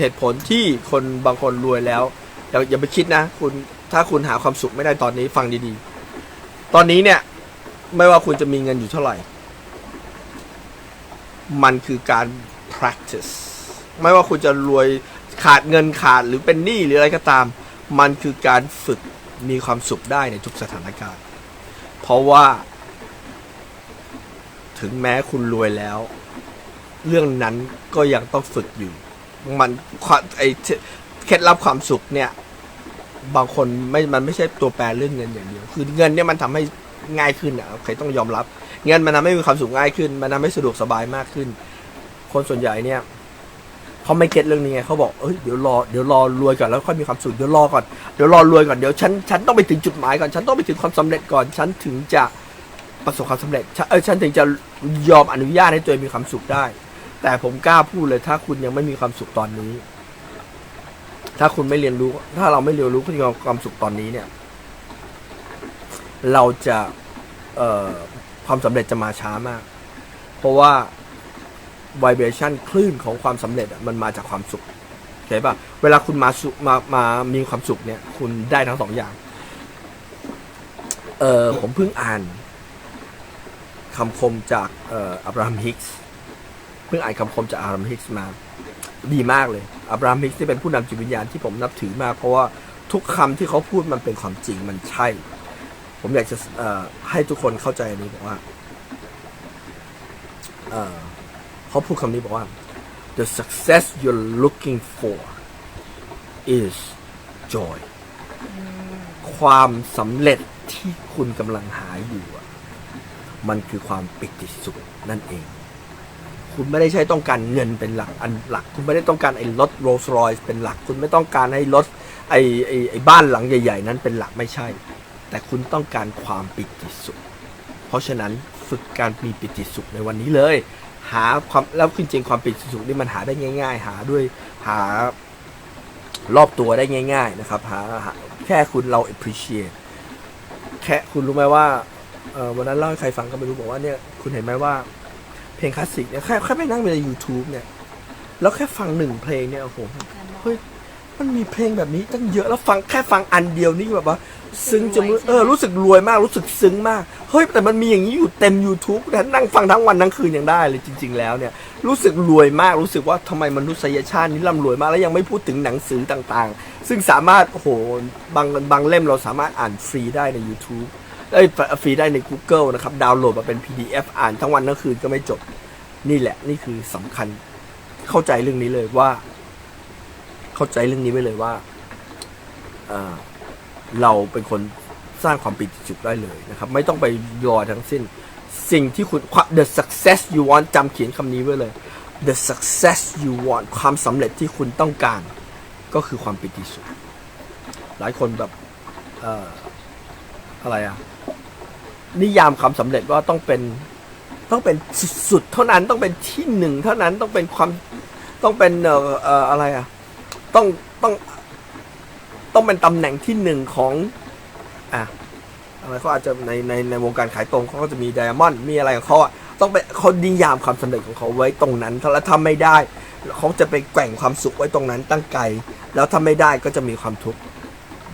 เหตุผลที่คนบางคนรวยแล้วอย่าอย่าไปคิดนะ คุณถ้าคุณหาความสุขไม่ได้ตอนนี้ฟังดีๆ ตอนนี้เนี่ย ไม่ว่าคุณจะมีเงินอยู่เท่าไหร่ มันคือการ practice ไม่ว่าคุณจะรวยขาดเงินขาดหรือเป็นหนี้หรืออะไรก็ตาม มันคือการฝึกมีความสุขได้ในทุกสถานการณ์ เพราะว่า ถึงแม้คุณรวยแล้ว เรื่องนั้นก็ยังต้องฝึกอยู่ มันความไอเคล็ดลับความสุขเนี่ย บางคนไม่มันไม่ใช่ตัวแปรเรื่องเงินอย่างเดียว คือเงินเนี่ยมันทำให้ง่ายขึ้นอะโอเคต้องยอมรับ เงินมันทำให้มีความสุขง่ายขึ้น มันทำให้สะดวกสบายมากขึ้น คนส่วนใหญ่เนี่ยเขาไม่เก็ตเรื่องนี้ไงเขาบอกเอ้ยเดี๋ยวรอเดี๋ยวรอรวยก่อนแล้วค่อยมีความสุขเดี๋ยวรอก่อนเดี๋ยวรอรวยก่อนเดี๋ยวฉันฉันต้องไปถึงจุดหมายก่อนฉันต้องไปถึงความสำเร็จก่อนฉันถึงจะประสบความสำเร็จฉันเออฉันถึงจะยอมอนุญาตให้ตัวเองมีความสุขได้ แต่ผมกล้าพูดเลยถ้าคุณยังไม่มีความสุขตอนนี้ ถ้าคุณไม่เรียนรู้ ถ้าเราไม่เรียนรู้ที่ความสุขตอนนี้เนี่ย เราจะเอ่อความสำเร็จจะมาช้ามาก เพราะว่า vibration คลื่นของความสำเร็จมันมาจากความสุขเข้าใจป่ะเวลาคุณมาสุมามามีความสุขเนี่ย คุณได้ทั้งสองอย่าง เออผมเพิ่งอ่านคำคมจากอับราฮัมฮิกส์ เพิ่งอ่านคำคมจากอับราฮัมฮิกส์มา ดีมากเลยอับราฮัมฮิกส์ที่เป็นผู้นำจิตวิญญาณที่ผมนับถือมาก เพราะว่าทุกคำที่เขาพูดมันเป็นความจริงมันใช่ ผมอยากจะให้ทุกคนเข้าใจนี้บอกว่าเขาพูดคำนี้บอกว่า the success you're looking for is joy ความสำเร็จที่คุณกำลังหาอยู่ มันคือความปิติสุขนั่นเอง คุณไม่ได้ใช่ต้องการเงินเป็นหลักอันหลัก คุณไม่ได้ต้องการไอ้รถโรลส์รอยส์เป็นหลัก คุณไม่ต้องการให้รถไอ้ไอ้ไอ้บ้านหลังใหญ่ ๆ นั้นเป็นหลักไม่ใช่ แต่คุณต้องการความปิติสุข เพราะฉะนั้นฝึกการมีปิติสุขในวันนี้เลย หาความแล้วจริงๆความปิติสุขนี่มันหาได้ง่าย ๆ หาด้วยหารอบตัวได้ง่าย ๆนะครับหาหาแค่คุณเรา appreciate แค่คุณรู้ไหมว่าวันนั้นเล่าให้ใครฟังก็ไม่รู้บอกว่าเนี่ยคุณเห็นไหมว่า เพลงคลาสสิกเนี่ยแค่แค่ไปนั่งใน YouTube เนี่ย แล้วแค่ฟังหนึ่งเพลงเนี่ยโอ้โหเฮ้ยมันมีเพลงแบบนี้ตั้งเยอะแล้วฟังแค่ฟังอันเดียวนี่แบบว่า ซึ้งจนรู้เออรู้สึกรวยมากรู้สึกซึ้งมากเฮ้ยแต่มันมีอย่างนี้อยู่เต็ม YouTube แต่นั่งฟังทั้งวันทั้งคืนยังได้เลยจริง ๆ แล้วเนี่ย รู้สึกรวยมากรู้สึกว่าทำไมมนุษยชาตินี้ร่ำรวยมากแล้วยังไม่พูดถึงหนังสือต่างๆ ซึ่งสามารถโอ้โหบางบางเล่มเราสามารถอ่านฟรีได้ใน YouTube เอ้ยฟรีได้ใน Google นะครับ ดาวน์โหลดมาเป็น PDF อ่านทั้งวันทั้งคืนก็ไม่จบ นี่แหละ นี่คือสำคัญ เข้าใจเรื่องนี้เลยว่า เข้าใจเรื่องนี้ไว้เลยว่าเราเป็นคนสร้างความปิติสุขได้เลยนะครับ ไม่ต้องไปรอทั้งสิ้น สิ่งที่คุณ the success you want จำเขียนคำนี้ไว้เลย the success you want ความสำเร็จที่คุณต้องการ ก็คือความปิติสุข หลายคนแบบอออะไรอะ นิยามความสำเร็จว่าต้องเป็นต้องเป็นสุดเท่านั้นต้องเป็นที่หนึ่งเท่านั้นต้องเป็นความต้องเป็นเอ่ออะไรอะต้องต้องต้องเป็นตำแหน่งที่หนึ่งของอะอะไรเขาอาจจะในในในวงการขายตรงเขาก็จะมีไดมอนด์มีอะไรของเขาอะต้องเป็นเขานิยามความสำเร็จของเขาไว้ตรงนั้น ถ้าแล้วทำไม่ได้เขาจะไปแกว่งความสุขไว้ตรงนั้นตั้งไกล แล้วถ้าไม่ได้ก็จะมีความทุกข์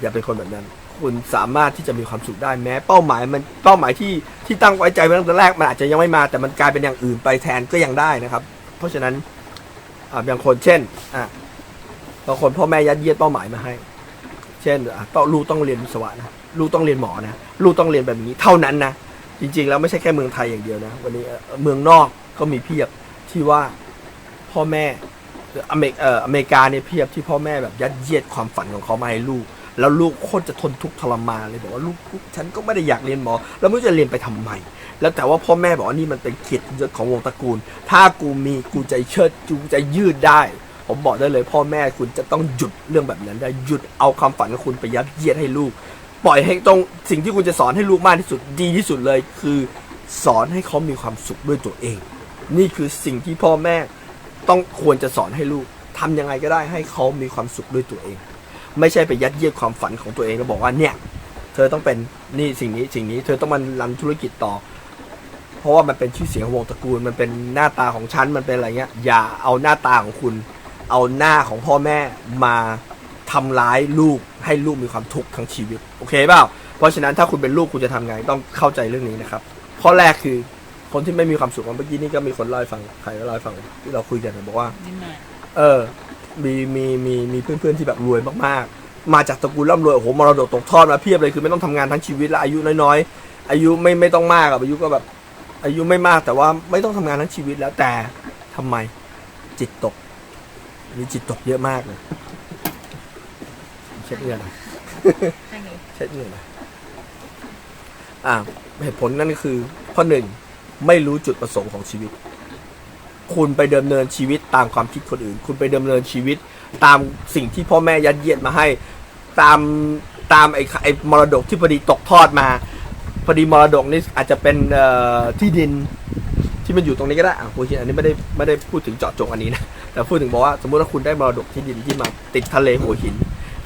อย่าเป็นคนแบบนั้น คุณสามารถที่จะมีความสุขได้แม้ เป้าหมายมันเป้าหมายที่ที่ตั้งไว้ใจไว้ตั้งแต่แรกมันอาจจะยังไม่มาแต่มันกลายเป็นอย่างอื่นไปแทนก็ยังได้นะครับ เพราะฉะนั้นบางคนเช่นบางคนพ่อแม่ยัดเยียดเป้าหมายมาให้ เช่นต้องลูกต้องเรียนวิศวะนะลูกต้องเรียนหมอนะลูกต้องเรียนแบบนี้เท่านั้นนะจริง ๆ แล้วไม่ใช่แค่เมืองไทยอย่างเดียวนะวันนี้เมืองนอกก็มีเพียบที่ว่าพ่อแม่อเมริกาเนี่ยเพียบที่พ่อแม่แบบยัดเยียดความฝันของเขามาให้ลูก แล้วลูกโคตรจะทนทุกข์ทรมานเลยบอกว่าลูกฉันก็ไม่ได้อยากเรียนหมอ แล้วไม่รู้จะเรียนไปทำไมแล้วแต่ว่าพ่อแม่บอกว่านี่มันเป็นเกียรติยศของวงตระกูล ถ้ากูมีกูจะเชิดจูจะยืดได้ ผมบอกได้เลยพ่อแม่คุณจะต้องหยุดเรื่องแบบนั้นได้หยุดเอาความฝันของคุณไปยัดเยียดให้ลูก ปล่อยให้ตรงสิ่งที่คุณจะสอนให้ลูกมากที่สุดดีที่สุดเลยคือสอนให้เขามีความสุขด้วยตัวเอง นี่คือสิ่งที่พ่อแม่ต้องควรจะสอนให้ลูกทำยังไงก็ได้ให้เขามีความสุขด้วยตัวเอง ไม่ใช่ไปยัดเยียดความฝันของตัวเองแล้วบอกว่าเนี่ยเธอต้องเป็นนี่สิ่งนี้สิ่งนี้ เธอต้องมารันธุรกิจต่อ เพราะว่ามันเป็นชื่อเสียงของวงตระกูล มันเป็นหน้าตาของฉันมันเป็นอะไรเงี้ย อย่าเอาหน้าตาของคุณ เอาหน้าของพ่อแม่มาทำร้ายลูกให้ลูกมีความทุกข์ทั้งชีวิตโอเคเปล่าเพราะฉะนั้นถ้าคุณเป็นลูกคุณจะทำไงต้องเข้าใจเรื่องนี้นะครับข้อแรกคือคนที่ไม่มีความสุขเมื่อกี้นี่ก็มีคนเล่าให้ฟังใครก็เล่าให้ฟังที่เราคุยกันบอกว่านิดหน่อยเออ มีมีมีมีเพื่อนๆที่แบบรวยมากๆ มาจากตระกูลร่ำรวยโอ้โหมรดกตกทอดมาเพียบเลยคือไม่ต้องทำงานทั้งชีวิตแล้วอายุน้อยๆ อายุไม่ไม่ต้องมากอะอายุก็แบบอายุไม่มากแต่ว่าไม่ต้องทำงานทั้งชีวิตแล้วแต่ทำไมจิตตก มีจิตตกเยอะมากเลยเช็ดเงินอยข้างนี้เช็ดเงินอยอ่าเหตุผลนั่นก็คือข้อหนึ่งไม่รู้จุดประสงค์ของชีวิต คุณไปดำเนินชีวิตตามความคิดคนอื่น คุณไปดำเนินชีวิตตามสิ่งที่พ่อแม่ยัดเยียดมาให้ ตามตามไอ้ไอ้มรดกที่พอดีตกทอดมาพอดีมรดกนี่อาจจะเป็นที่ดินที่มันอยู่ตรงนี้ก็ได้อะคุณคิดอันนี้ไม่ได้ไม่ได้พูดถึงเจาะจงอันนี้นะ แต่พูดถึงบอกว่าสมมติว่าคุณได้มรดกที่ดินที่มาติดทะเลหัวหิน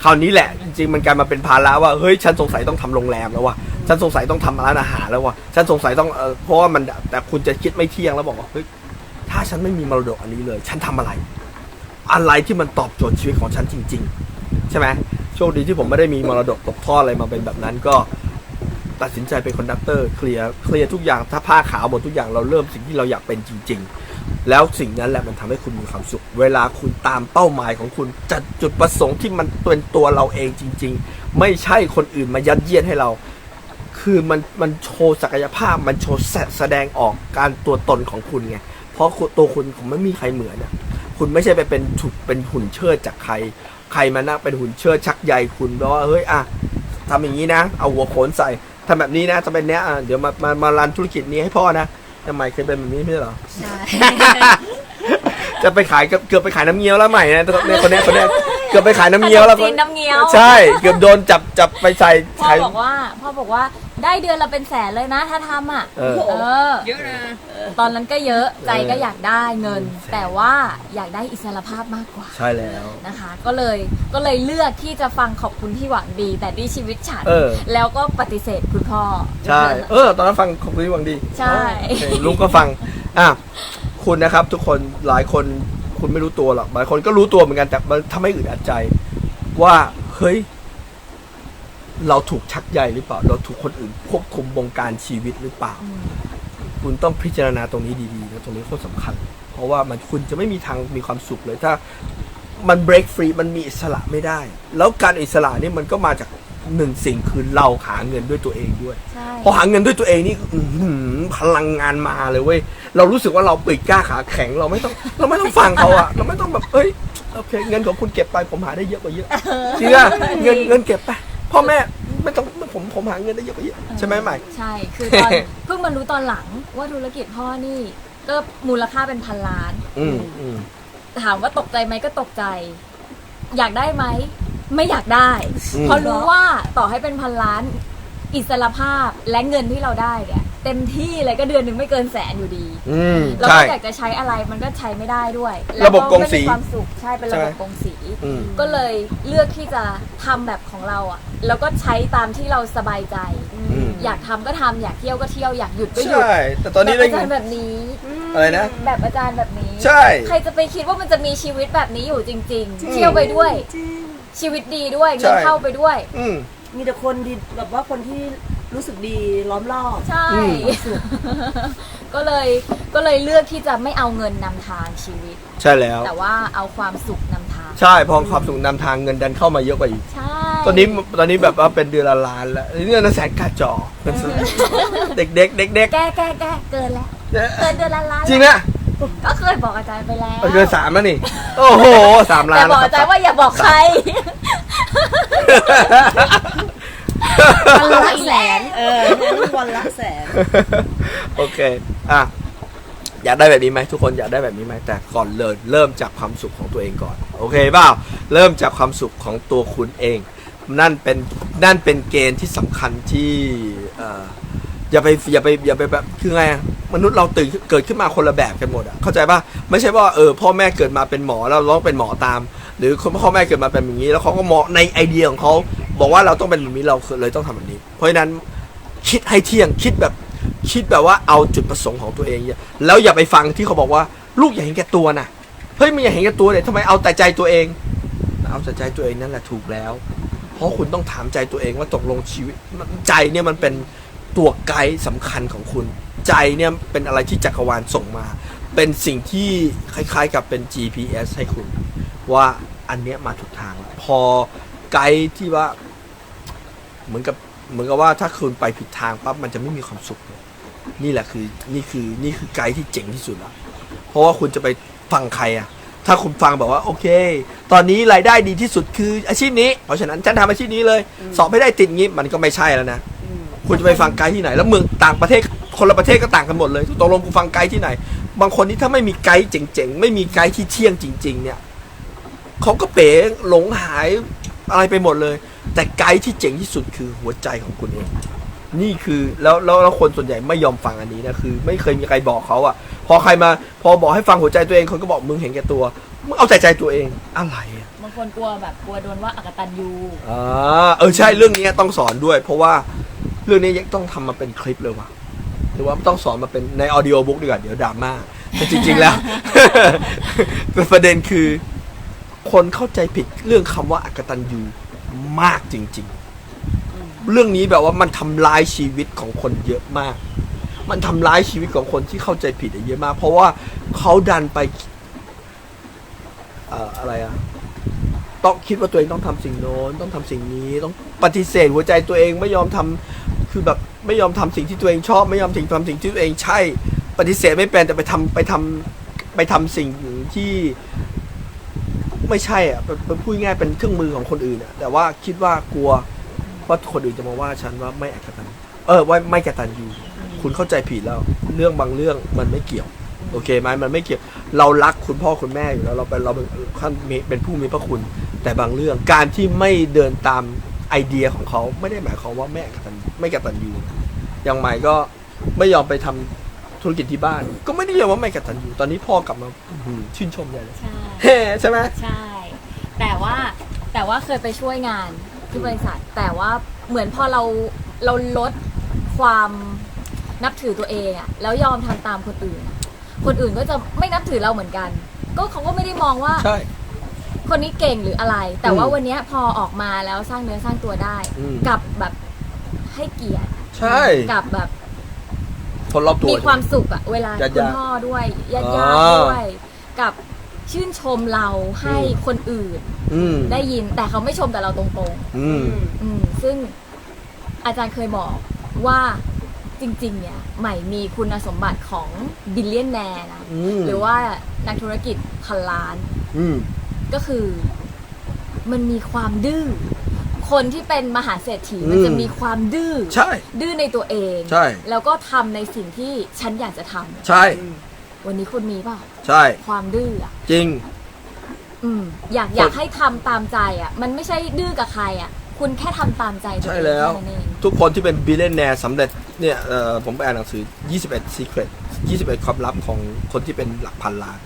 คราวนี้แหละจริงๆมันกลายมาเป็นภาระว่าเฮ้ยฉันสงสัยต้องทำโรงแรมแล้วว่ะฉันสงสัยต้องทำร้านอาหารแล้วว่ะฉันสงสัยต้องเออเพราะว่ามันแต่คุณจะคิดไม่เที่ยงแล้วบอกว่าเฮ้ย ถ้าฉันไม่มีมรดกอันนี้เลย ฉันทำอะไร อะไรที่มันตอบโจทย์ชีวิตของฉันจริง ๆ ใช่ไหมโชคดีที่ผมไม่ได้มีมรดกตกทอดอะไรมาเป็นแบบนั้นก็ตัดสินใจเป็นคอนดักเตอร์เคลียร์เคลียร์ทุกอย่างถ้าผ้าขาวหมดทุกอย่างเราเริ่มสิ่งที่เราอยากเป็นจริง ๆ แล้วสิ่งนั้นแหละมันทำให้คุณมีความสุข เวลาคุณตามเป้าหมายของคุณจัดจุดประสงค์ที่มันเป็นตัวเราเองจริง ๆ ไม่ใช่คนอื่นมายัดเยียดให้เรา คือมันมันโชว์ศักยภาพมันโชว์แสดงออกการตัวตนของคุณไง เพราะตัวคุณผมไม่มีใครเหมือนอะคุณไม่ใช่ไปเป็นถูกเป็นหุ่นเชิดจากใคร ใครมานั่งเป็นหุ่นเชิดชักใยคุณแปลว่าเฮ้ยอะทำอย่างนี้นะ เอาหัวโขนใส่ทำแบบนี้นะจะเป็นเนี้ยอะเดี๋ยวมามามารันธุรกิจนี้ให้พ่อนะทำไมเคยเป็นแบบนี้ไม่ใช่เหรอ ใช่ จะไปขายเกือบเกือบไปขายน้ำเงี้ยวแล้วใหม่นะเนี่ยคนเนี้ยคนเนี้ย เกือบไปขายน้ำเงี้ยวแล้วจีนน้ำเงี้ยว ใช่ เกือบโดนจับจับไปใส่พ่อขาย บอกว่าพ่อบอกว่าได้เดือนละเป็นแสนเลยนะ ถ้าทำอะเออ เออ เยอะนะ ตอนนั้นก็เยอะใจก็อยากได้เงินเออแต่ว่าอยากได้อิสรภาพมากกว่า ใช่แล้ว นะคะ ก็เลยก็เลยเลือกที่จะฟังขอบคุณที่หวังดี แต่ที่ชีวิตฉัน เออ แล้วก็ปฏิเสธคุณพ่อ ใช่ เออ ตอนนั้นฟังของคุณหวังดีใช่โอเคลุงก็ฟัง อะ คุณนะครับทุกคนหลายคน คุณไม่รู้ตัวหรอกบางคนก็รู้ตัวเหมือนกันแต่มันทำให้อึดอัดใจ ว่าเฮ้ย เราถูกชักใยหรือเปล่า เราถูกคนอื่นควบคุมวงการชีวิตหรือเปล่าอืมคุณต้องพิจารณาตรงนี้ดีๆนะตรงนี้โคตรสำคัญ เพราะว่ามันคุณจะไม่มีทางมีความสุขเลยถ้า มัน break free มันมีอิสระไม่ได้ แล้วการอิสระนี่มันก็มาจากหนึ่งสิ่งคือเราหาเงินด้วยตัวเองด้วยใช่พอหาเงินด้วยตัวเองนี่อื้อหือพลังงานมาเลยเว้ย เรารู้สึกว่าเราปีกกล้าขาแข็งเราไม่ต้องเราไม่ต้องฟังเขาอะเราไม่ต้องแบบเอ้ยโอเคเงินของคุณเก็บไปผมหาได้เยอะกว่าเยอะจริงอะเงินเงินเก็บไปพ่อแม่ไม่ต้องผมผมหาเงินได้เยอะกว่าเยอะใช่ไหมใหม่ใช่คือตอนเพิ่งมารู้ตอนหลังว่าธุรกิจพ่อนี่ก็มูลค่าเป็นพันล้านอืมอืมถามว่าตกใจไหมก็ตกใจ อยากได้ไหมไม่อยากได้อืมเพราะรู้ว่าต่อให้เป็นพันล้าน อิสรภาพและเงินที่เราได้เนี่ย เต็มที่เลยก็เดือนหนึ่งไม่เกินแสนอยู่ดี อืมเราใช่ ก็อยากจะใช้อะไรมันก็ใช้ไม่ได้ด้วยระบบกงสีแวไม่มีความสุขใช่เป็นระบบใช่กงสี อืม ก็เลยเลือกที่จะทำแบบของเราอะ แล้วก็ใช้ตามที่เราสบายใจ อืม อยากทำก็ทำอยากเที่ยวก็เที่ยวอยากหยุดก็หยุดใช่ แต่ตอนนี้แบบได้อาจารย์แบบนี้ อะไรนะ แบบอาจารย์แบบนี้ ใช่ ใครจะไปคิดว่ามันจะมีชีวิตแบบนี้อยู่จริง ๆ เที่ยวไปด้วยชีวิตดีด้วยเงินใช่เข้าไปด้วย อืม มีแต่คนดีแบบว่าคนที่รู้สึกดีล้อมรอบ ใช่อืมก็เลยก็เลยเลือกที่จะไม่เอาเงินนำทางชีวิต ใช่แล้ว แต่ว่าเอาความสุขนำทาง ใช่พอความสุขนำทางเงินดันเข้ามาเยอะกว่าอีก ใช่ ตอนนี้ตอนนี้แบบว่าเป็นเดือนละล้านแล้วนี่เงินละแสนกาจอเงินสดเด็กเด็กเด็กเด็กแก้แก้แก้เกินแล้ว เกินเดือนละล้านจริงนะก็เคยบอกอาจารย์ไปแล้วเกินสามแล้วนี่ โอ้โหสามล้าแต่นบอกอาจารย์ว่าอย่าบอกใคร วันละแสนเออเนี่ยนี่วันละแสนโอเค อะ อยากได้แบบนี้ไหมทุกคนอยากได้แบบนี้ไหมแต่ก่อนเลยเริ่มจากความสุขของตัวเองก่อน โอเคเปล่าเริ่มจากความสุขของตัวคุณเอง นั่นเป็นนั่นเป็นเกณฑ์ที่สำคัญที่เอ่ออย่าไปอย่าไปอย่าไปแบบคือไงอะมนุษย์เราตื่นเกิดขึ้นมาคนละแบบกันหมดอะเข้าใจป่ะไม่ใช่ว่าเออพ่อแม่เกิดมาเป็นหมอแล้วเราต้องเป็นหมอตาม หรือคนพ่อแม่เกิดมาเป็นอย่างนี้ แล้วเขาก็มองในไอเดียของเขาบอกว่าเราต้องเป็นแบบนี้เราเลยต้องทำแบบนี้ เพราะฉะนั้นคิดให้เที่ยงคิดแบบคิดแบบว่าเอาจุดประสงค์ของตัวเองเนี่ยแล้วอย่าไปฟังที่เขาบอกว่า ลูกอย่าเห็นแก่ตัวนะเฮ้ยมึงอย่าเห็นแก่ตัวเลยทำไมเอาแต่ใจตัวเอง เอาแต่ใจตัวเองนั่นแหละถูกแล้ว เพราะคุณต้องถามใจตัวเองว่าตกลงชีวิตใจเนี่ยมันเป็นตัวไกด์สำคัญของคุณ ใจเนี่ยเป็นอะไรที่จักรวาลส่งมา เป็นสิ่งที่คล้ายๆกับเป็น GPS ให้คุณ ว่าอันเนี้ยมาถูกทางแล้วพอไกด์ที่ว่า เหมือนกับเหมือนกับว่าถ้าคุณไปผิดทางปั๊บมันจะไม่มีความสุขเลยนี่แหละคือนี่คือนี่คือไกด์ที่เจ๋งที่สุดแล้วเพราะว่าคุณจะไปฟังใครอะถ้าคุณฟังแบบว่าโอเค ตอนนี้รายได้ดีที่สุดคืออาชีพนี้ เพราะฉะนั้นฉันทำอาชีพนี้เลย สอบไม่ได้ติดงี้มันก็ไม่ใช่แล้วนะอืมคุณจะไปฟังไกด์ที่ไหน แล้วเมืองต่างประเทศคนละประเทศก็ต่างกันหมดเลยตกลงกูฟังไกด์ที่ไหน บางคนที่ถ้าไม่มีไกด์เจ๋งๆ ไม่มีไกด์ที่เที่ยงจริง ๆ เนี่ยเขาก็เป๋หลงหายอะไรไปหมดเลย แต่ไกด์ที่เจ๋งที่สุดคือหัวใจของคุณเองนี่คือแล้วแล้วแล้วคนส่วนใหญ่ไม่ยอมฟังอันนี้นะคือ ไม่เคยมีใครบอกเขาอะพอใครมา พอบอกให้ฟังหัวใจตัวเองคนก็บอกมึงเห็นแก่ตัวมึงเอาแต่ใจตัวเองอะไรอะบางคนกลัวแบบกลัวโดนว่าอากตันยูอ่าเออใช่เรื่องนี้ต้องสอนด้วย เพราะว่าเรื่องนี้ยังต้องทำมาเป็นคลิปเลยว่ะ หรือว่าต้องสอนมาเป็นในออดิโอบุ๊กดีกว่าเดี๋ยวดราม่าแต่จริง ๆ แล้ว ประเด็นคือ คนเข้าใจผิดเรื่องคำว่าอากตันยูมากจริง ๆ เรื่องนี้แบบว่ามันทำลายชีวิตของคนเยอะมาก มันทำร้ายชีวิตของคนที่เข้าใจผิดเยอะมาก เพราะว่าเขาดันไปเอ่ออะไรอะต้องคิดว่าตัวเองต้องทำสิ่งโน้นต้องทำสิ่งนี้ ต้องปฏิเสธหัวใจตัวเองไม่ยอมทำ คือแบบไม่ยอมทำสิ่งที่ตัวเองชอบ ไม่ยอมถึงทำสิ่งที่ตัวเองใช่ ปฏิเสธไม่เป็นแต่ไปทำไปทำไปทำสิ่งที่ไม่ใช่อะเป็นพูดง่ายเป็นเครื่องมือของคนอื่นอะ แต่ว่าคิดว่ากลัวว่าคนอื่นจะมาว่าฉันว่าไม่อกตันเออว่าไม่กตันอยู่คุณเข้าใจผิดแล้ว เรื่องบางเรื่องมันไม่เกี่ยว โอเคไหมมันไม่เกี่ยว เรารักคุณพ่อคุณแม่อยู่แล้วเราเป็นเราเป็นท่านเป็นผู้มีพระคุณ แต่บางเรื่องการที่ไม่เดินตาม ไอเดียของเขาไม่ได้หมายความว่าแม่กตันไม่กตันยูอย่างใหม่ก็ไม่ยอมไปทำธุรกิจที่บ้าน ก็ไม่ได้เรียกว่าไม่กตันยูตอนนี้พ่อกลับมาอื้อหือชื่นชมใหญ่เลยใช่เฮ้ใช่ไหมใช่ แต่ว่าแต่ว่าเคยไปช่วยงานที่บริษัท แต่ว่าเหมือนพอเราเราลดความนับถือตัวเองอะแล้วยอมทำตามคนอื่นอะคนอื่นก็จะไม่นับถือเราเหมือนกัน ก็เขาก็ไม่ได้มองว่าใช่ คนนี้เก่งหรืออะไร แต่ว่าอืมวันเนี้ยพอออกมาแล้วสร้างเนื้อสร้างตัวได้อืม กับแบบให้เกียรติใช่ กับแบบ คนรอบตัว มีความสุขอะเวลาญาติๆคุณพ่อด้วยญาติญาอ่าติด้วยกับชื่นชมเราให้อืม คนอื่นอืมได้ยิน แต่เขาไม่ชมแต่เราตรงอืม ๆอืมซึ่งอาจารย์เคยบอกว่าจริง ๆ เนี่ยใหม่มีคุณสมบัติของบิลเลียนแนร์นะ อืม หรือว่านักธุรกิจพันล้าน อืม ก็คือ มันมีความดื้อคนที่เป็นมหาเศรษฐีมันอืมจะมีความดื้อใช่ ดื้อในตัวเองใช่ แล้วก็ทำในสิ่งที่ฉันอยากจะทำใช่ วันนี้คุณมีเปล่าใช่ ความดื้ออะจริง อืม อยากอยากให้ทำตามใจอะ มันไม่ใช่ดื้อกับใครอะ คุณแค่ทำตามใจตัวใช่เองแล้วแค่นั้นเองทุกคนที่เป็นบิลเลนแนร์สำเร็จเนี่ยเอ่อผมไปอ่านหนังสือ 21 Secret 21 ความลับของคนที่เป็นหลักพันล้าน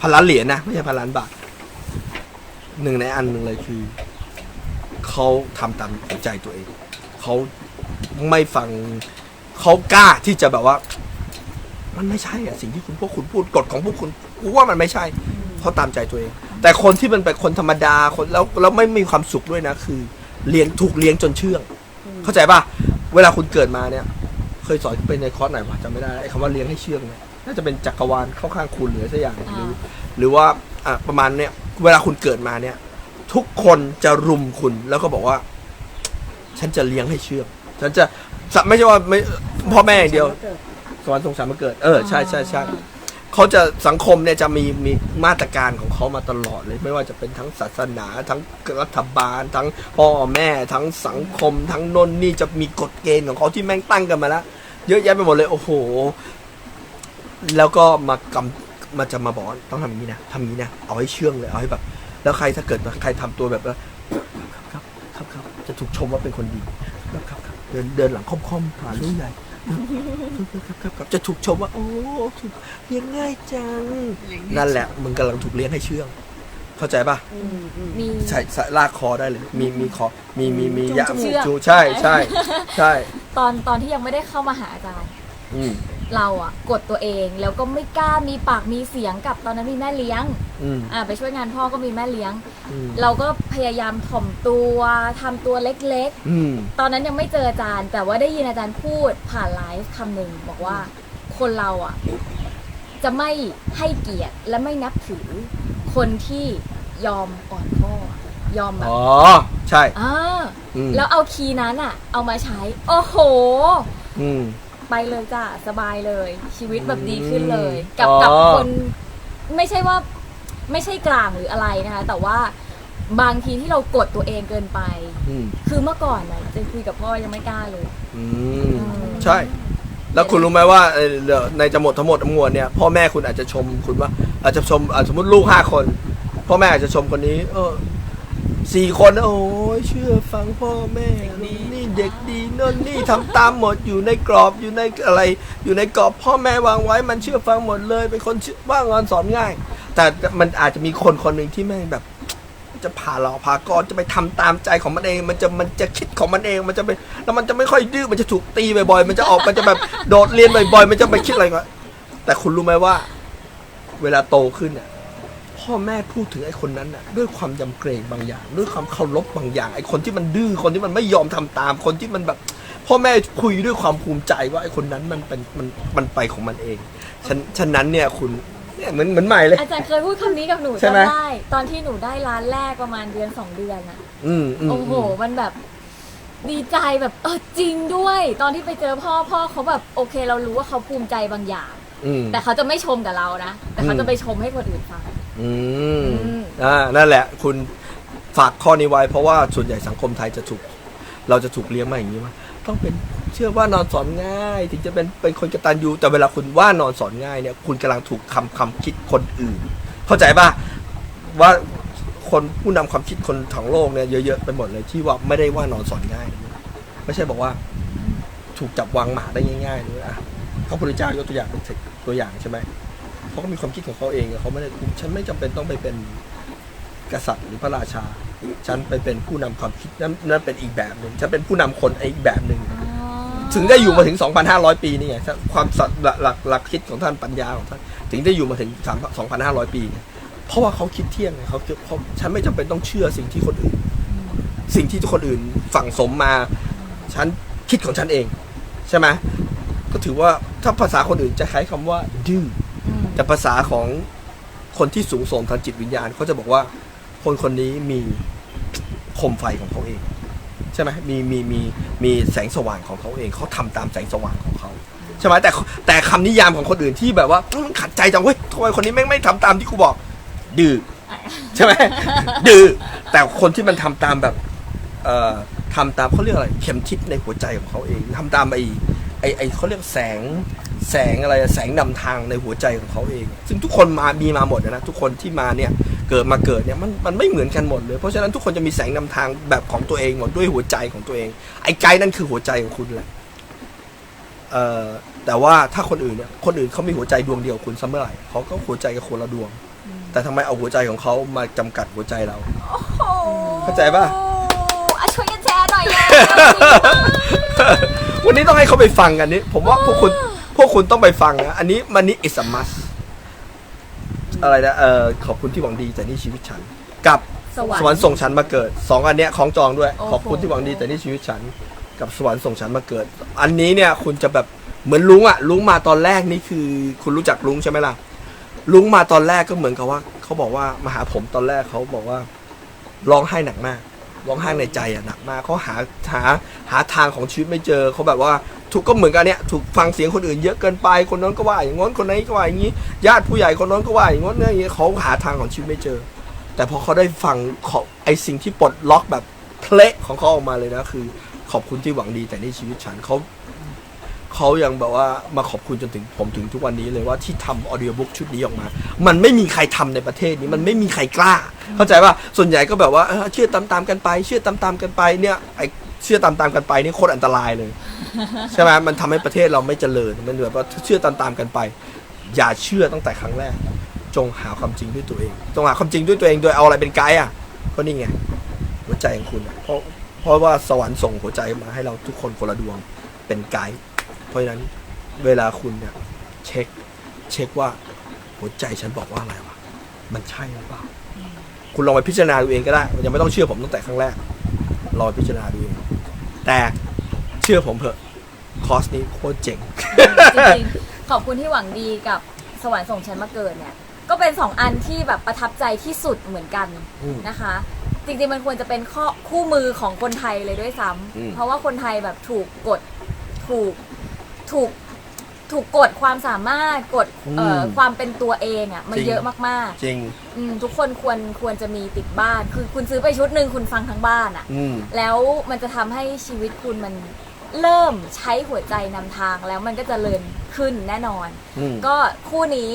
พันล้านเหรียญนะ ไม่ใช่พันล้านบาท หนึ่งในอันหนึ่งเลยคือเขาทำตามใจตัวเองเขาไม่ฟังเขากล้าที่จะแบบว่า มันไม่ใช่อะสิ่งที่คุณพวกคุณพูดกฎของพวกคุณกูว่ามันไม่ใช่เขาตามใจตัวเอง แต่คนที่มันเป็นคนธรรมดาคนแล้วแล้วไม่มีความสุขด้วยนะ คือเลี้ยงถูกเลี้ยงจนเชื่อง เข้าใจป่ะเวลาคุณเกิดมาเนี่ย เคยสอนเป็นในคอร์สไหนวะจำไม่ได้ไอ้คำว่าเลี้ยงให้เชื่องเนี่ย น่าจะเป็นจักรวาลเข้าข้างคุณหรือสักอย่างหรือหรือว่าอะประมาณเนี่ยเวลาคุณเกิดมาเนี่ย ทุกคนจะรุมคุณแล้วก็บอกว่า ฉันจะเลี้ยงให้เชื่องฉันจะไม่ใช่ว่าไม่พ่อแม่อย่างเดียว สวรรค์สงสารมาเกิด เออใช่ใช่ใช่เขาจะสังคมเนี่ยจะมีมีมาตรการของเขามาตลอดเลย ไม่ว่าจะเป็นทั้งศาสนา ทั้งรัฐบาล ทั้งพ่อแม่ ทั้งสังคม ทั้งนนนี่จะมีกฎเกณฑ์ของเขาที่แม่งตั้งกันมาแล้วเยอะแยะไปหมดเลยโอ้โห แล้วก็มากำมาจะมาบอกว่าต้องทำอย่างนี้นะทำอย่างนี้นะเอาให้เชื่องเลยเอาให้แบบ แล้วใครถ้าเกิดใครทำตัวแบบว่าครับครับครับครับจะถูกชมว่าเป็นคนดีครับครับครับเดินเดินหลังค่อมๆผ่านลูกใหญ่ครับครับครับจะถูกชมว่า โอ้ถูกเลี้ยงง่ายจังนั่นแหละมึงกำลังถูกเลี้ยงให้เชื่อง เข้าใจป่ะมีใช่ใช่ลากคอได้เลยมีมีคอมีมีมีจูงยะเชือกจูใช่ใช่ใช่ตอนตอนที่ยังไม่ได้เข้ามาหาอาจารย์ อืม เราอะกดตัวเองแล้วก็ไม่กล้ามีปากมีเสียงกับตอนนั้นมีแม่เลี้ยงอืม อ่าไปช่วยงานพ่อก็มีแม่เลี้ยง อืม เราก็พยายามถ่อมตัวทำตัวเล็ก อืม ๆ ตอนนั้นยังไม่เจออาจารย์ แต่ว่าได้ยินอาจารย์พูดผ่านไลฟ์คำหนึ่งบอกว่าคนเราอะจะไม่ให้เกียรติและไม่นับถือ คนที่ยอมอ่อนข้อยอมแบบอ๋อ ใช่ อ่าอืมแล้วเอาคีย์นั้นอะเอามาใช้ โอ้โห อืม ไปเลยจ้ะสบายเลย ชีวิตแบบดีขึ้นเลยอืมกับอ๋อ กับคนไม่ใช่ว่าไม่ใช่กลางหรืออะไรนะคะ แต่ว่าบางทีที่เรากดตัวเองเกินไป อืมคือเมื่อก่อนนะจะคุยกับพ่อยังไม่กล้าเลยอืมใช่ แล้วคุณรู้ไหมว่าเอ่อเดี๋ยวในจะหมดทั้งหมดทั้งมวลเนี่ยพ่อแม่คุณอาจจะชมคุณว่าอาจจะชมอะสมมติลูกห้าคน พ่อแม่อาจจะชมคนนี้ เออ สี่คนนะโอ้ยเชื่อฟังพ่อแม่นี่เด็กดีโน่นนี่ทำตามหมดอยู่ในกรอบอยู่ในอะไร อยู่ในกรอบพ่อแม่วางไว้มันเชื่อฟังหมดเลยเป็นคนเชื่อว่างอนสอนง่าย แต่มันอาจจะมีคนคนหนึ่งที่แม่งแบบ จะผ่าหลอกผ่ากรจะไปทำตามใจของมันเอง มันจะมันจะคิดของมันเองมันจะไปแล้วมันจะไม่ค่อยดื้อมันจะถูกตีบ่อยๆมันจะออกมันจะแบบโดดเรียนบ่อยๆมันจะไปคิดอะไรก็แต่คุณรู้ไหมว่า เวลาโตขึ้นเนี่ย พ่อแม่พูดถึงไอ้คนนั้นน่ะด้วยความยำเกรงบางอย่าง ด้วยความเคารพบางอย่าง ไอ้คนที่มันดื้อคนที่มันไม่ยอมทำตาม คนที่มันแบบ พ่อแม่คุยด้วยความภูมิใจว่าไอ้คนนั้นมันเป็นมันมันไปของมันเองฉะฉะนั้นเนี่ยคุณเนี่ยเหมือนเหมือนใหม่เลย อาจารย์เคยพูดคำนี้กับหนูใช่ไหม จำได้ตอนที่หนูได้ร้านแรกประมาณเดือนสองเดือนอะ อืมอืมโอ้โห มันแบบดีใจแบบเออจริงด้วย ตอนที่ไปเจอพ่อพ่อเขาแบบโอเค เรารู้ว่าเขาภูมิใจบางอย่าง อืม แต่เขาจะไม่ชมกับเรานะ แต่เขาอืม จะไปชมให้คนอื่นฟัง อืมอืมอ่านั่นแหละ คุณฝากข้อนี้ไว้ เพราะว่าส่วนใหญ่สังคมไทยจะถูก เราจะถูกเลี้ยงมาอย่างนี้ว่าต้องเป็นเชื่อว่านอนสอนง่าย ถึงจะเป็นเป็นคนกตัญญูแต่เวลาคุณว่านอนสอนง่ายเนี่ย คุณกำลังถูกคำคำคิดคนอื่น เข้าใจป่ะว่าคนผู้นำความคิดคนทั้งโลกเนี่ยเยอะๆไปหมดเลยที่ว่าไม่ได้ว่านอนสอนง่าย ไม่ใช่บอกว่า ถูกจับวางหมาได้ง่ายๆเลยอะพระพุทธเจ้ายกตัวอย่างเป็นตัวอย่างใช่ไหม เขาก็มีความคิดของเขาเองเขาไม่ได้ฉันไม่จำเป็นต้องไปเป็นกษัตริย์หรือพระราชา ฉันไปเป็นผู้นำความคิดนั่นนั่นเป็นอีกแบบหนึ่งฉันเป็นผู้นำคนอีกแบบหนึ่งถึงได้อยู่มาถึง 2,500 ปีนี่ไงความสัตว์หลักหลักหลักคิดของท่านปัญญาของท่านถึงได้อยู่มาถึง3 2,500 ปีไงเพราะว่าเขาคิดเที่ยงไงเขาเขาฉันไม่จำเป็นต้องเชื่อสิ่งที่คนอื่น สิ่งที่คนอื่นสั่งสมมา ฉันคิดของฉันเอง ใช่ไหมก็ถือว่าถ้าภาษาคนอื่นจะใช้คำว่าดื้อ แต่ภาษาของคนที่สูงส่งทางจิตวิญญาณเขาจะบอกว่า คนคนนี้มีคมไฟของเขาเอง ใช่ไหมมีมีมีมีแสงสว่างของเขาเองเขาทำตามแสงสว่างของเขาใช่ไหมแต่แต่คำนิยามของคนอื่นที่แบบว่าอื้อขัดใจจังเว้ยทำไมคนนี้แม่งไม่ทำตามที่กูบอก ดื้อใช่ไหมดื้อแต่คนที่มันทำตามแบบ เอ่อทำตามเขาเรียกอะไร เข็มทิศในหัวใจของเขาเองทำตามไอ้ไอ้ไอ้เขาเรียกแสง แสงอะไรอะแสงนำทางในหัวใจของเขาเอง ซึ่งทุกคนมามีมาหมดนะทุกคนที่มาเนี่ยเกิดมาเกิดเนี่ยมันมันไม่เหมือนกันหมดเลย เพราะฉะนั้นทุกคนจะมีแสงนำทางแบบของตัวเองหมดด้วยหัวใจของตัวเอง ไอ้ไกด์นั่นคือหัวใจของคุณแหละเอ่อแต่ว่าถ้าคนอื่นเนี่ยคนอื่นเขามีหัวใจดวงเดียวคุณเสมอไหร่เขาก็หัวใจกับคนละดวง แต่ทำไมเอาหัวใจของเขามาจำกัดหัวใจเราเข้าใจป่ะอะช่วยกันแชร์หน่อยเลยวันนี้ต้องให้เขาไปฟังกันนี่ผมว่าพวกคุณพ วกคุณต้องไปฟังนะ อันนี้มันนี่ is a must อะไรนะเออขอบคุณที่หวังดีแต่นี่ชีวิตฉัน กับสวรรสวรรค์ค์ส่งฉันมาเกิดสองอันเนี้ยของจองด้วย โอ้โห ขอบคุณที่หวังดีแต่นี่ชีวิตฉัน กับสวรรค์ส่งฉันมาเกิด อันนี้เนี่ยคุณจะแบบเหมือนลุงอะลุงมาตอนแรกนี่คือ คุณรู้จักลุงใช่ไหมล่ะลุงมาตอนแรกก็เหมือนกับว่าเขาบอกว่ามาหาผมตอนแรกเขาบอกว่าร้องไห้หนักมากร้องไห้ในใจอะหนักมากเขาหาหาหาทางของชีวิตไม่เจอเขาแบบว่า ถูกก็เหมือนกันเนี่ยถูกฟังเสียงคนอื่นเยอะเกินไปคนนั้นก็ว่าอย่างง้นคนนี้ก็ว่าอย่างนี้ ญาติผู้ใหญ่คนนั้นก็ว่าอย่างง้นเนี่ยเขาหาทางของชีวิตไม่เจอ แต่พอเขาได้ฟังเขาไอสิ่งที่ปลดล็อกแบบเพลทของเขาออกมาเลยนะคือ ขอบคุณที่หวังดีแต่ในชีวิตฉันเขาเขายังแบบว่ามาขอบคุณจนถึงผมถึงทุกวันนี้เลยว่าที่ทำออเดียบุ๊กชุดนี้ออกมา มันไม่มีใครทำในประเทศนี้ มันไม่มีใครกล้า เข้าใจป่ะส่วนใหญ่ก็แบบว่าเออเชื่อตามๆกันไป เชื่อตามๆกันไปเนี่ยไอ เชื่อตามๆกันไปนี่โคตรอันตรายเลย ใช่ไหมมันทำให้ประเทศเราไม่เจริญมันแบบว่าเชื่อตามๆกันไป อย่าเชื่อตั้งแต่ครั้งแรก จงหาความจริงด้วยตัวเอง จงหาความจริงด้วยตัวเองโดยเอาอะไรเป็นไกด์อะก็นี่ไงหัวใจของคุณอะเพราะเพราะว่าสวรรค์ส่งหัวใจมาให้เราทุกคนคนละดวงเป็นไกด์เพราะฉะนั้นเวลาคุณเนี่ยเช็คเช็คว่าหัวใจฉันบอกว่าอะไรวะมันใช่หรือเปล่า คุณลองไปพิจารณาดูเองก็ได้ยังไม่ต้องเชื่อผมตั้งแต่ครั้งแรก ลองไปพิจารณาดูเองแต่เชื่อผมเถอะคอร์สนี้โคตรเจ๋ง จริงๆขอบคุณที่หวังดีกับสวรรค์ส่งฉันมาเกิดเนี่ย ก็เป็นสองอันที่แบบประทับใจที่สุดเหมือนกันอืมนะคะ จริงๆมันควรจะเป็นข้อคู่มือของคนไทยเลยด้วยซ้อืมำเพราะว่าคนไทยแบบถูกกดถูกถูก ถูกกดความสามารถกดเอ่ออความเป็นตัวเองอะ่ะมันเยอะมากจริง ๆอืมทุกคนควรควรจะมีติดบ้าน คือคุณซื้อไปชุดหนึ่งคุณฟังทั้งบ้านอะอืม แล้วมันจะทำให้ชีวิตคุณมันเริ่มใช้หัวใจนำทางแล้วมันก็จะเลินขึ้นแน่นอน อืม ก็คู่นี้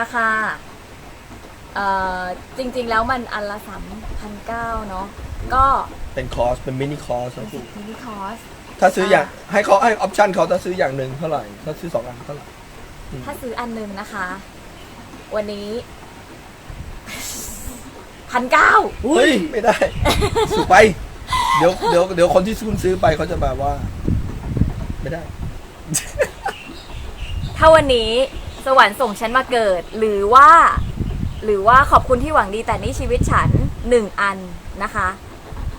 ราคาเอ่อจริง ๆ แล้วมันอันละสามพันเก้าเนาะก็เป็นคอร์ส เป็นมินิคอร์สเป็นสิทธิมิคอส ถ้าซื้ออย่างให้เขาให้ออปชั่นเขาถ้าซื้ออย่างหนึ่งเท่าไหร่ ถ้าซื้อสองอันเท่าไหร่ถ้าซื้ออันหนึ่งนะคะ วันนี้พันเก้าเฮ้ยไม่ได้สูไป เดี๋ยวเดี๋ยวเดี๋ยวคนที่คุณซื้อไปเขาจะแบบว่า ไม่ได้ ถ้าวันนี้สวรรค์ส่งฉันมาเกิด หรือว่า หรือว่าขอบคุณที่หวังดีแต่นี่ชีวิตฉันหนึ่งอันนะคะ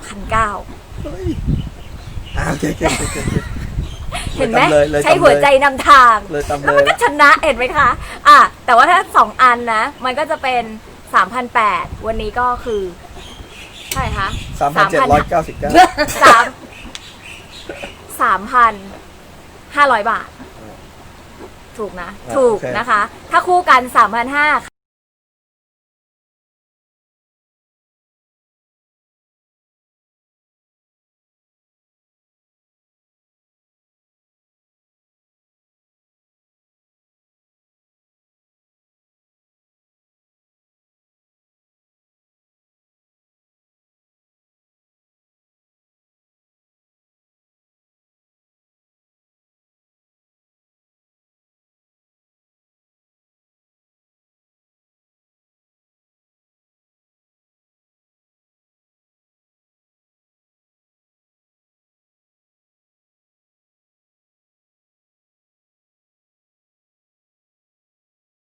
พันเก้าเฮ้ย อ่าโอเคโอเคโอเคโอเค เห็นไหมเลยเลยใช้หัวใจนำทาง เลยตามแล้วเลมันยก็ชนะเห็นไหมคะ อะ แต่ว่าถ้าสองอันนะ มันก็จะเป็นสามพันแปดวันนี้ก็คือเท่าไหร่คะสามพันเจ็ดร้อยเก้าสิบเก้าสามสามพันห้าร้อยบาท ถูกนะอ่าถูกโอเคนะคะ ถ้าคู่กันสามพันห้า